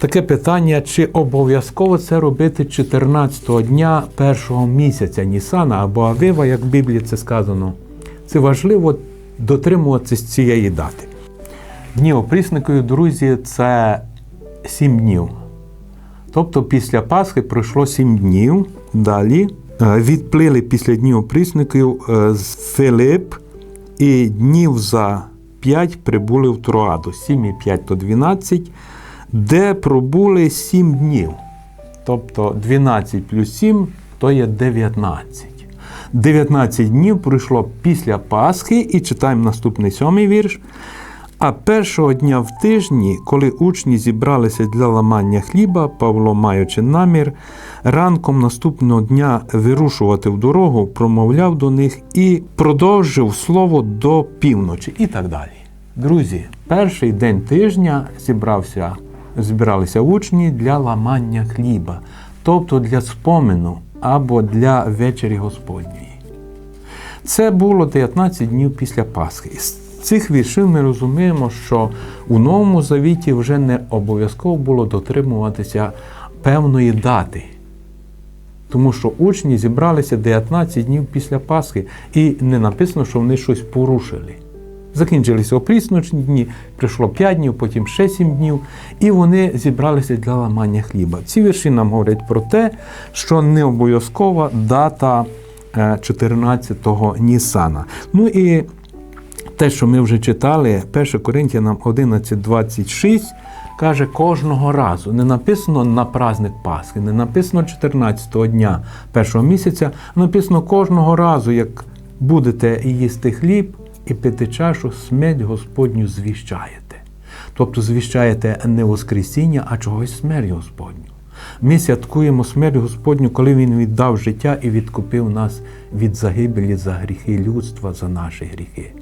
Таке питання, чи обов'язково це робити 14-го дня першого місяця Нісана або Авива, як в Біблії це сказано. Це важливо дотримуватися цієї дати. Дні опрісникою, друзі, це 7 днів. Тобто після Пасхи пройшло 7 днів. Далі е, відплили після днів опрісників е, з Филип і днів за 5 прибули в Троаду. 7 і 5 то 12, де пробули 7 днів. Тобто 12 плюс 7 то є 19. 19 днів пройшло після Пасхи, і читаємо наступний сьомий вірш. А першого дня в тижні, коли учні зібралися для ламання хліба, Павло, маючи намір, ранком наступного дня вирушувати в дорогу, промовляв до них і продовжив слово до півночі, і так далі. Друзі, перший день тижня зібрався, збиралися учні для ламання хліба, тобто для спомину або для вечері Господньої. Це було 19 днів після Пасхи. З цих віршів ми розуміємо, що у Новому Завіті вже не обов'язково було дотримуватися певної дати. Тому що учні зібралися 19 днів після Пасхи, і не написано, що вони щось порушили. Закінчилися опрісночні дні, прийшло 5 днів, потім ще 7 днів, і вони зібралися для ламання хліба. Ці вірші нам говорять про те, що не обов'язкова дата е, 14-го Нісана. Ну і те, що ми вже читали, 1 Коринтянам 11.26 каже кожного разу. Не написано на праздник Пасхи, не написано 14-го дня першого місяця, а написано кожного разу, як будете їсти хліб і пити чашу, смерть Господню звіщаєте. Тобто звіщаєте не Воскресіння, а чогось смерть Господню. Ми святкуємо смерть Господню, коли Він віддав життя і відкупив нас від загибелі за гріхи людства, за наші гріхи.